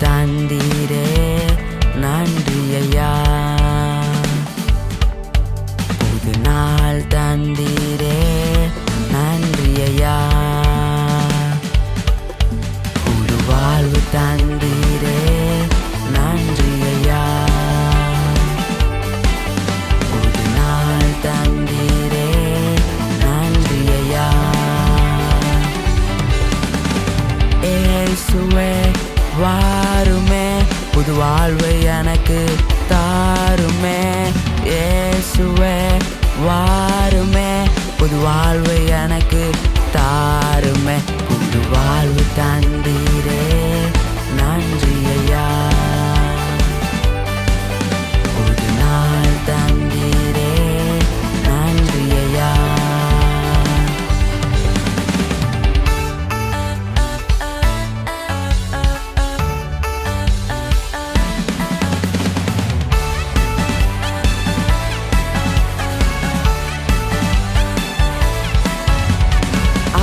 தந்தீரே நன்றி ஐயா. புது வாழ்வை எனக்கு தாருமே. ஏசுவே வாரு.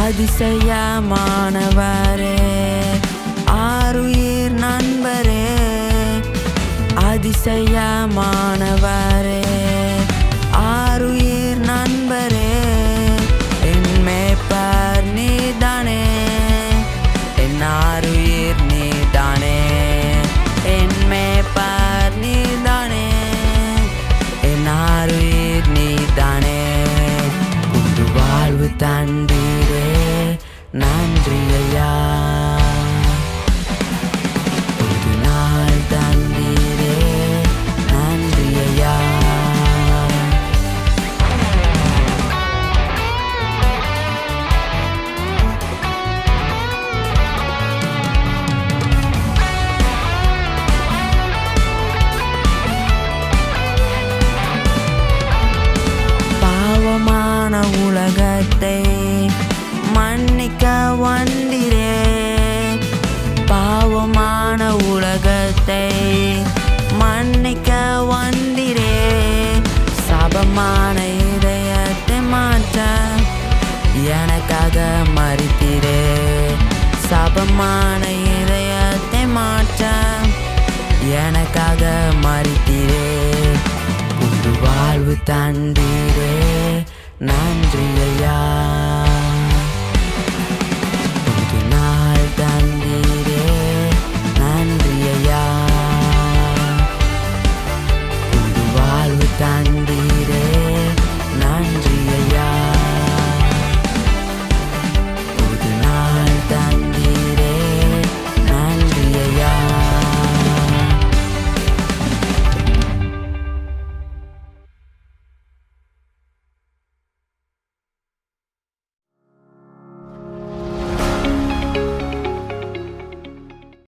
அதிசயமானவரே ஆறுயிர் நண்பரே அதிசயமானவரே. குழப்பமான இதயத்தை மாற்ற எனக்காக மறித்தீரே உண்டு வாழ்வு தந்தீரே நன்றி